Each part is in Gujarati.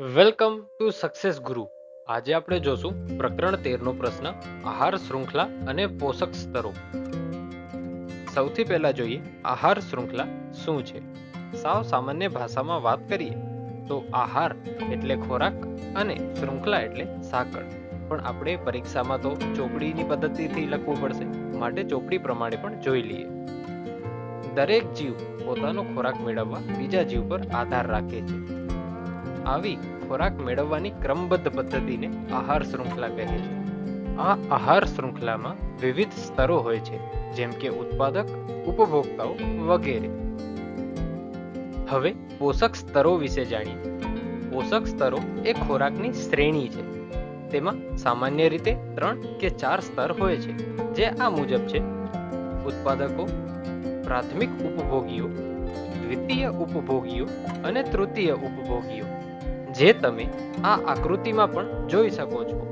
વેલકમ ટુ સક્સેસ ગુરુ. આજે આપણે જોશું પ્રકરણ તેરનો પ્રશ્ન, આહાર શૃંખલા અને પોષક સ્તરો. સૌથી પહેલા જોઈએ આહાર શૃંખલા શું છે? સાવ સામાન્ય ભાષામાં વાત કરીએ તો આહાર એટલે ખોરાક અને શૃંખલા એટલે સાંકળ. પણ આપણે પરીક્ષામાં તો ચોપડીની પદ્ધતિથી લખવું પડશે. માટે ચોપડી પ્રમાણે પણ જોઈ લઈએ. દરેક જીવ પોતાનો ખોરાક મેળવવા બીજા જીવ પર આધાર રાખે છે. આવી ખોરાક મેળવવાની ક્રમબદ્ધ પદ્ધતિને આહાર શૃંખલા કહે છે. આ આહાર શૃંખલામાં વિવિધ સ્તરો હોય છે, જેમ કે ઉત્પાદક, ઉપભોક્તાઓ વગેરે. હવે પોષક સ્તરો વિશે જાણીએ. પોષક સ્તરો એ ખોરાકની શ્રેણી છે. તેમાં સામાન્ય રીતે ત્રણ કે ચાર સ્તર હોય છે, જે આ મુજબ છે. ઉત્પાદકો, પ્રાથમિક ઉપભોગીઓ, દ્વિતીય ઉપભોગીઓ અને તૃતીય ઉપભોગીઓ. જે તમે આ આકૃતિમાં પણ જોઈ શકો છો.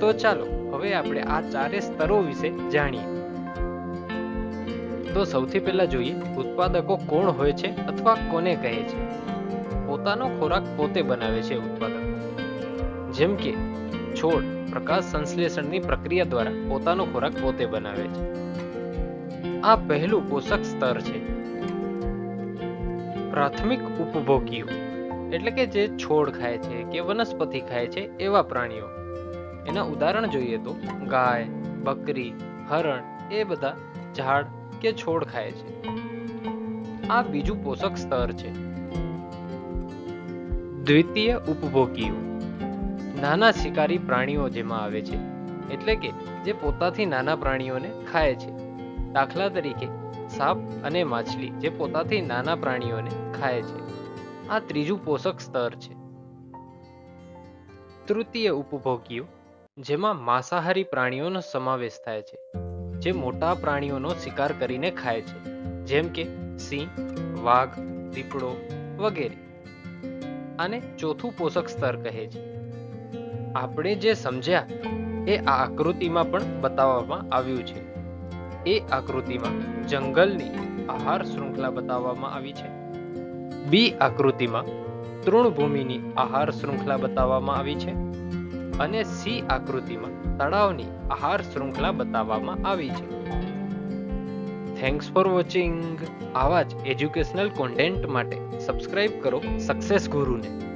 તો ચાલો, હવે આપણે આ ચારે સ્તરો વિશે જાણીએ. તો સૌથી પહેલા જોઈએ, ઉત્પાદકો કોણ હોય છે અથવા કોને કહે છે? પોતાનો ખોરાક પોતે બનાવે છે ઉત્પાદકો. જેમ કે, છોડ પ્રકાશ સંશ્લેષણની પ્રક્રિયા દ્વારા પોતાનો ખોરાક પોતે બનાવે છે. આ પહેલું પોષક સ્તર છે. પ્રાથમિક ઉપભોગીઓ. એટલે કે જે છોડ ખાય છે કે વનસ્પતિ ખાય છે એવા પ્રાણીઓ. એના ઉદાહરણ જોઈએ તો ગાય, બકરી, હરણ એ બધા ઝાડ કે છોડ ખાય છે. આ બીજું પોષક સ્તર છે. દ્વિતીય ઉપભોગીઓ. નાના શિકારી પ્રાણીઓ જેમાં આવે છે. એટલે કે જે પોતાથી નાના પ્રાણીઓને ખાય છે. દાખલા તરીકે સાપ અને માછલી જે પોતાથી નાના પ્રાણીઓને ખાય છે. આ ત્રીજું પોષક સ્તર છે. તૃતીય ઉપભોગીઓ, જેમાં માંસાહારી પ્રાણીઓનો સમાવેશ થાય છે, જે મોટા પ્રાણીઓનો શિકાર કરીને ખાય છે, જેમ કે સિંહ, વાઘ, દીપડો વગેરે. આને ચોથું પોષક સ્તર કહે છે. આપણે જે સમજ્યા, એ આ આકૃતિમાં પણ બતાવવામાં આવ્યું છે. એ આકૃતિમાં જંગલની આહાર શૃંખલા બતાવવામાં આવી છે. બી આકૃતિમાં તૃણભૂમિની આહાર શૃંખલા બતાવવામાં આવી છે અને સી આકૃતિમાં તળાવની આહાર શૃંખલા બતાવવામાં આવી છે. થેન્ક્સ ફોર વોચિંગ આવા જ એજ્યુકેશનલ કોન્ટેન્ટ માટે સબસ્ક્રાઇબ કરો સક્સેસ ગુરુને.